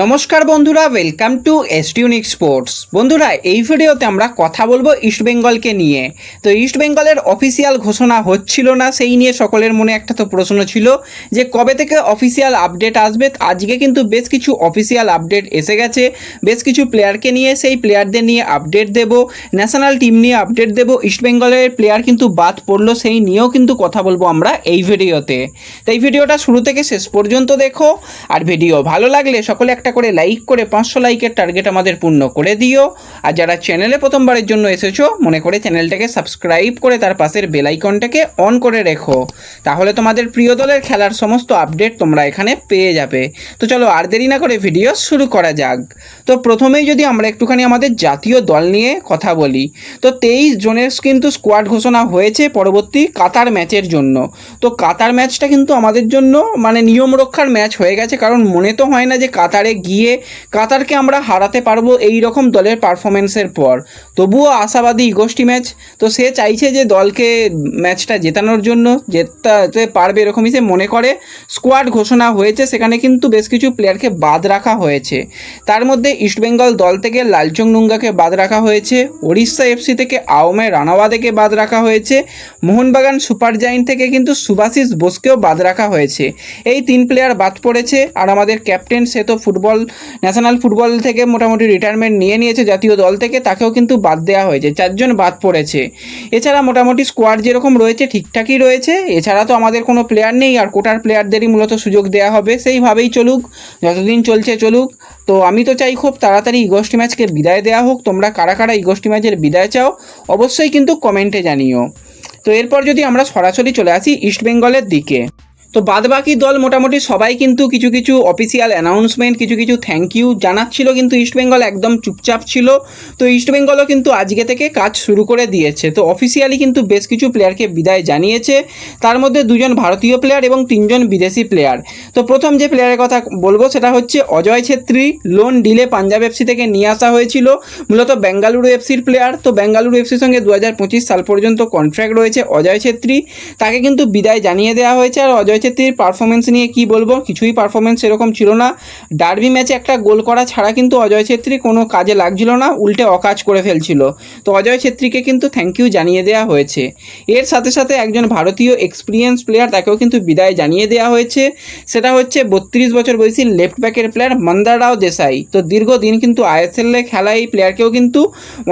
নমস্কার বন্ধুরা welcome two এসটিউনিক sports বন্ধুরা, এই ভিডিওতে আমরা কথা বলব ইস্টবেঙ্গলকে নিয়ে। তো ইস্টবেঙ্গলের অফিসিয়াল ঘোষণা হচ্ছিল না, সেই নিয়ে সকলের মনে একটা তো প্রশ্ন ছিল যে কবে থেকে অফিসিয়াল আপডেট আসবে। আজকে কিন্তু বেশ কিছু অফিসিয়াল আপডেট এসে গেছে। বেশ কিছু প্লেয়ারকে নিয়ে, সেই প্লেয়ারদের নিয়ে আপডেট দেব ন্যাশনাল টিম নিয়ে আপডেট দেব। ইস্টবেঙ্গলের প্লেয়ার কিন্তু বাদ পড়ল, সেই নিয়েও কিন্তু কথা বলব আমরা এই ভিডিওতে। তো এই ভিডিওটা শুরু থেকে শেষ পর্যন্ত দেখো। আর ভিডিও ভালো লাগলে সকলে একটা করে লাইক করে পাঁচশো লাইকের টার্গেট আমাদের পূর্ণ করে দিও। আর যারা চ্যানেলে প্রথমবারের জন্য এসেছ, মনে করে চ্যানেলটাকে সাবস্ক্রাইব করে তার পাশের বেল আইকনটাকে অন করে রেখো। তাহলে তোমাদের প্রিয় দলের খেলার সমস্ত আপডেট তোমরা এখানে পেয়ে যাবে। তো চলো আর দেরি না করে ভিডিও শুরু করা যাক। তো প্রথমেই যদি আমরা একটুখানি আমাদের জাতীয় দল নিয়ে কথা বলি, তো তেইশ জনের কিন্তু স্কোয়াড ঘোষণা হয়েছে পরবর্তী কাতার ম্যাচের জন্য। তো কাতার ম্যাচটা কিন্তু আমাদের জন্য মানে নিয়ম রক্ষার ম্যাচ হয়ে গেছে, কারণ মনে তো হয় না যে কাতারে গিয়ে কাতারকে আমরা হারাতে পারব এই রকম দলের পারফরমেন্সের পর। তবুও আশাবাদী ইগোষ্ঠী ম্যাচ। তো সে চাইছে যে দলকে ম্যাচটা জেতানোর জন্য, জেতাতে পারবে এরকমই সে মনে করে। স্কোয়াড ঘোষণা হয়েছে, সেখানে কিন্তু বেশ কিছু প্লেয়ারকে বাদ রাখা হয়েছে। তার মধ্যে ইস্টবেঙ্গল দল থেকে লালচং নুঙ্গাকে বাদ রাখা হয়েছে। ওড়িশা এফসি থেকে আওমে রানাওয়াদেকে বাদ রাখা হয়েছে। মোহনবাগান সুপার জাইন্ট থেকে কিন্তু সুভাশিস বোসকেও বাদ রাখা হয়েছে। এই তিন প্লেয়ার বাদ পড়েছে। আর আমাদের ক্যাপ্টেন সে তো ফুটবল ন্যাশনাল ফুটবল থেকে মোটামুটি রিটায়ারমেন্ট নিয়ে নিয়েছে জাতীয় দল থেকে, তাকেও কিন্তু বাদ দেওয়া হয়েছে, চারজন বাদ পড়েছে। এছাড়া মোটামুটি স্কোয়াড যেরকম রয়েছে, ঠিকঠাকই রয়েছে। এছাড়া তো আমাদের কোনো প্লেয়ার নেই, আর কোটার প্লেয়ারদেরই মূলত সুযোগ দেওয়া হবে। সেইভাবেই চলুক, যতদিন চলছে চলুক। তো আমি তো চাই খুব তাড়াতাড়ি ইগোষ্ঠী ম্যাচকে বিদায় দেওয়া হোক। তোমরা কারা কারা ইগোষ্ঠী ম্যাচের বিদায় চাও, অবশ্যই কিন্তু কমেন্টে জানিও। তো এরপর যদি আমরা সরাসরি চলে আসি ইস্টবেঙ্গলের দিকে। তো বাদবাকি দল মোটামুটি সবাই কিন্তু কিছু কিছু অফিসিয়াল অ্যানাউন্সমেন্ট কিছু কিছু থ্যাংক ইউ জানাচ্ছিল কিন্তু ইস্টবেঙ্গল একদম চুপচাপ ছিল। তো ইস্টবেঙ্গলও কিন্তু আজকে থেকে কাজ শুরু করে দিয়েছে। তো অফিসিয়ালি কিন্তু বেশ কিছু প্লেয়ারকে বিদায় জানিয়েছে। তার মধ্যে দুজন ভারতীয় প্লেয়ার এবং তিনজন বিদেশি প্লেয়ার তো প্রথম যে প্লেয়ারের কথা বলব সেটা হচ্ছে অজয় ছেত্রী। লোন ডিলে পাঞ্জাব এফসি থেকে নিয়ে আসা হয়েছিল। মূলত বেঙ্গালুরু এফসির প্লেয়ার তো বেঙ্গালুরু এফসির সঙ্গে দু হাজার পঁচিশ সাল পর্যন্ত কন্ট্রাক্ট রয়েছে অজয় ছেত্রী। তাকে কিন্তু বিদায় জানিয়ে দেওয়া হয়েছে। আর অজয় ছেত্রীর পারফরমেন্স নিয়ে কি বলব? কিছুই পারফরমেন্স সেরকম ছিল না। ডার্বি ম্যাচে একটা গোল করা ছাড়া কিন্তু অজয় ছেত্রী কোনো কাজে লাগছিল না, উল্টে অকাজ করে ফেলছিল। তো অজয় ছেত্রীকে কিন্তু থ্যাংক ইউ জানিয়ে দেওয়া হয়েছে। এর সাথে সাথে একজন ভারতীয় এক্সপিরিয়েন্স প্লেয়ার তাকেও কিন্তু বিদায় জানিয়ে দেওয়া হয়েছে। সেটা হচ্ছে বত্রিশ বছর বয়সী লেফট ব্যাকের প্লেয়ার মন্দারাও দেশাই। তো দীর্ঘদিন কিন্তু আইএসএলে খেলা এই প্লেয়ারকেও কিন্তু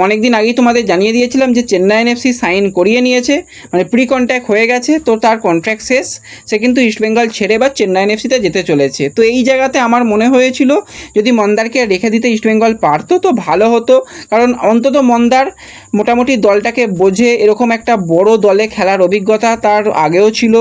অনেক দিন আগেই তোমাদের জানিয়ে দিয়েছিলাম যে চেন্নাইন এফসি সাইন করিয়ে নিয়েছে। মানে প্রি কন্ট্যাক্ট হয়ে গেছে, তো তার কন্ট্রাক্ট শেষ। সে কিন্তু ইস্টবেঙ্গল ছেড়ে বা চেন্নাইন এফসিতে যেতে চলেছে। তো এই জায়গাতে আমার মনে হয়েছিল, যদি মন্দারকে রেখে দিতে ইস্টবেঙ্গল পারতো, তো ভালো হতো। কারণ অন্তত মন্দার মোটামুটি দলটাকে বোঝে, এরকম একটা বড় দলে খেলার অভিজ্ঞতা তার আগেও ছিল,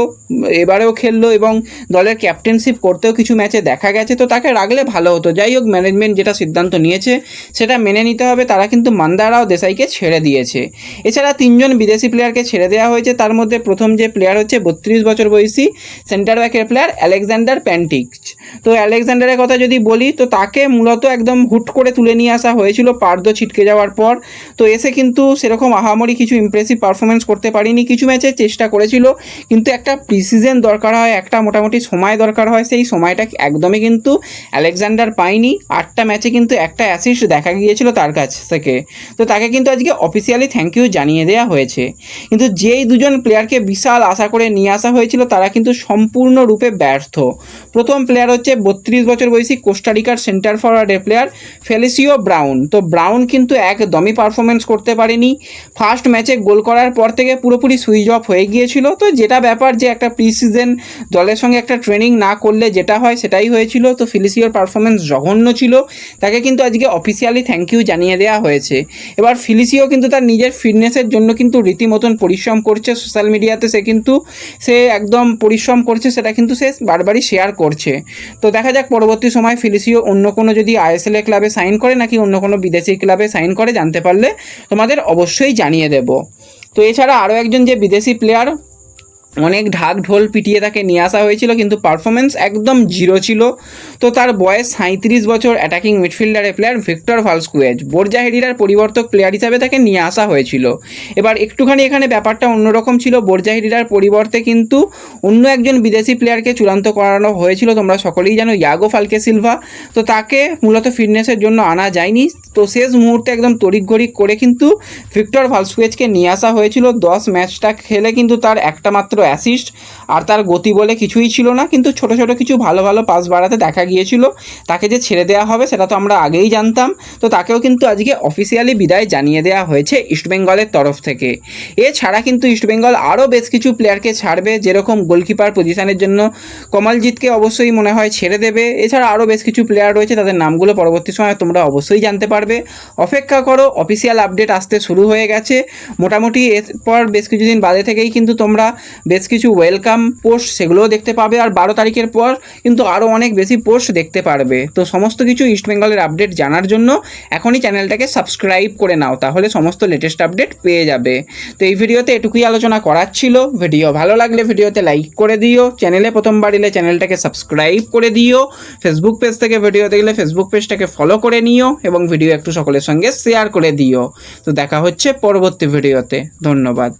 এবারেও খেললো এবং দলের ক্যাপ্টেনশিপ করতেও কিছু ম্যাচে দেখা গেছে। তো তাকে রাখলে ভালো হতো। যাই হোক ম্যানেজমেন্ট যেটা সিদ্ধান্ত নিয়েছে, সেটা মেনে নিতে হবে। তারা কিন্তু মান্দারাও দেশাইকে ছেড়ে দিয়েছে। এছাড়া তিনজন বিদেশি প্লেয়ারকে ছেড়ে দেওয়া হয়েছে। তার মধ্যে প্রথম যে প্লেয়ার হচ্ছে, বত্রিশ বছর বয়সী সেন্টার ব্যাকের প্লেয়ার আলেকজান্ডার প্যান্টিক্স তো আলেকজান্ডারের কথা যদি বলি, তো তাকে মূলত একদম হুট করে তুলে নিয়ে আসা হয়েছিল পার্দ ছিটকে যাওয়ার পর। তো এসে কিন্তু সেরকম আহামরি কিছু ইমপ্রেসিভ পারফরমেন্স করতে পারিনি। কিছু ম্যাচে চেষ্টা করেছিল, কিন্তু একটা প্রিসিজন দরকার হয়, একটা মোটামুটি সময় দরকার হয়। সেই সময়টা একদমই কিন্তু আলেকজান্ডার পায়নি। আটটা ম্যাচে কিন্তু একটা অ্যাসিস্ট দেখা গিয়েছিল তার কাছ থেকে। তো তাকে কিন্তু আজকে অফিসিয়ালি থ্যাংক ইউ জানিয়ে দেওয়া হয়েছে। কিন্তু যেই দুজন প্লেয়ারকে বিশাল আশা করে নিয়ে আসা হয়েছিল, তারা কিন্তু সম্পূর্ণরূপে ব্যর্থ। প্রথম প্লেয়ার হচ্ছে বত্রিশ বছর বয়সী কোস্টারিকার সেন্টার ফরওয়ার্ডের প্লেয়ার ফেলিসিও ব্রাউন তো ব্রাউন কিন্তু একদমই পারফরমেন্স করতে পারেনি। ফার্স্ট ম্যাচে গোল করার পর থেকে পুরোপুরি সুইচ অফ হয়ে গিয়েছিল। তো যেটা ব্যাপার যে একটা প্রি সিজন দলের সঙ্গে একটা ট্রেনিং না করলে যেটা হয় সেটাই হয়েছিল। তো ফিলিসিওর পারফরমেন্স জঘন্য ছিল। তাকে কিন্তু আজকে অফিসিয়ালি থ্যাংক ইউ জানিয়ে দেওয়া হয়েছে। এবার ফিলিসিও কিন্তু তার নিজের ফিটনেসের জন্য কিন্তু রীতিমতন পরিশ্রম করছে। সোশ্যাল মিডিয়াতে সে কিন্তু সে একদম পরিশ্রম করছে সেটা কিন্তু সে বারবারই শেয়ার করছে। তো দেখা যাক পরবর্তী সময় ফিলিসিও অন্য কোনো যদি আইএসএল এ ক্লাবে সাইন করে নাকি অন্য কোনো বিদেশি ক্লাবে সাইন করে জানতে পারলে তোমাদের অবশ্যই জানিয়ে দেব। তো এছাড়া আরও একজন যে বিদেশি প্লেয়ার অনেক ঢাক ঢোল পিটিয়ে তাকে নিয়ে আসা হয়েছিল, কিন্তু পারফরমেন্স একদম জিরো ছিল। তো তার বয়স সাঁত্রিশ বছর অ্যাটাকিং মিডফিল্ডারের প্লেয়ার ভিক্টর ফালস্কুয়েজ বোরজাহেরিরার পরিবর্তক প্লেয়ার হিসাবে তাকে নিয়ে আসা হয়েছিল। এবার একটুখানি এখানে ব্যাপারটা অন্যরকম ছিল, বোরজাহেরিরার পরিবর্তে কিন্তু অন্য একজন বিদেশি প্লেয়ারকে চূড়ান্ত করানো হয়েছিল, তোমরা সকলেই জানো ইয়াগো ফালকে সিলভা তো তাকে মূলত ফিটনেসের জন্য আনা যায়নি। তো শেষ মুহূর্তে একদম তড়িঘড়ি করে কিন্তু ভিক্টর ভালসকুয়েজকে নিয়ে আসা হয়েছিল। দশ ম্যাচটা খেলে কিন্তু তার একটা মাত্র অ্যাসিস্ট আর তার গতি বলে কিছুই ছিল না, কিন্তু ছোট ছোট কিছু ভালো ভালো পাস বাড়াতে দেখা গিয়েছিল। তাকে যে ছেড়ে দেওয়া হবে সেটা তো আমরা আগেই জানতাম। তো তাকেও কিন্তু আজকে অফিসিয়ালি বিদায় জানিয়ে দেওয়া হয়েছে ইস্টবেঙ্গলের তরফ থেকে। এছাড়া কিন্তু ইস্টবেঙ্গল আরও বেশ কিছু প্লেয়ারকে ছাড়বে, যেরকম গোলকিপার পজিশনের জন্য কমলজিৎকে অবশ্যই মনে হয় ছেড়ে দেবে। এছাড়া আরও বেশ কিছু প্লেয়ার রয়েছে, তাদের নামগুলো পরবর্তী সময় তোমরা অবশ্যই জানতে পারবে। অপেক্ষা করো অফিসিয়াল আপডেট আসতে শুরু হয়ে গেছে। মোটামুটি এরপর বেশ কিছুদিন বাদে থেকেই কিন্তু তোমরা বেশ কিছু ওয়েলকাম পোস্ট সেগুলোও দেখতে পাবে আর বারো তারিখের পর কিন্তু আরও অনেক বেশি পোস্ট দেখতে পারবে। তো সমস্ত কিছু ইস্টবেঙ্গলের আপডেট জানার জন্য এখনই চ্যানেলটাকে সাবস্ক্রাইব করে নাও, তাহলে সমস্ত লেটেস্ট আপডেট পেয়ে যাবে। তো এই ভিডিওতে এটুকুই আলোচনা করার ছিল। ভিডিও ভালো লাগলে ভিডিওতে লাইক করে দিও। চ্যানেলে প্রথমবার এলে চ্যানেলটাকে সাবস্ক্রাইব করে দিও। ফেসবুক পেজ থেকে ভিডিও দেখলে ফেসবুক পেজটাকে ফলো করে নিও এবং ভিডিও একটু সকলের সঙ্গে শেয়ার করে দিও। তো দেখা হচ্ছে পরবর্তী ভিডিওতে ধন্যবাদ।